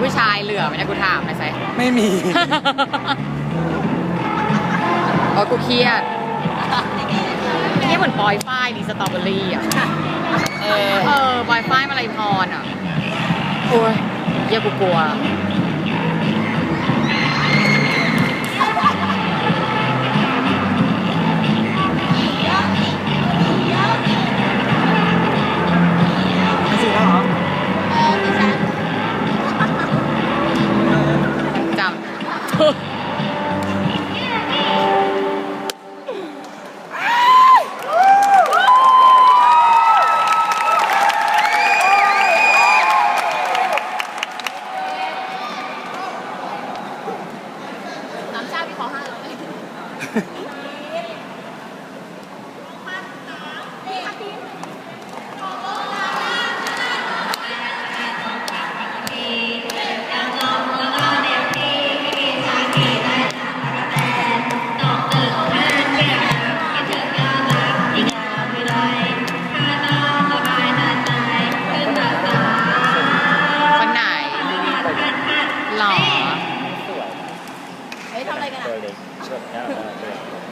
กูถามหน่อยสิ ไม่มี โอ้ยกูเครียดเครียดเหมือนปอยฝ้ายดีสตรอเบอรี่อะ เออ เออปอยฝ้ายมาลัยพรอะ โอ้ยเหี้ยกูกลัว อห้าร้อยหล่อ ทำอะไรกันอะ Burning. It's not out, out there.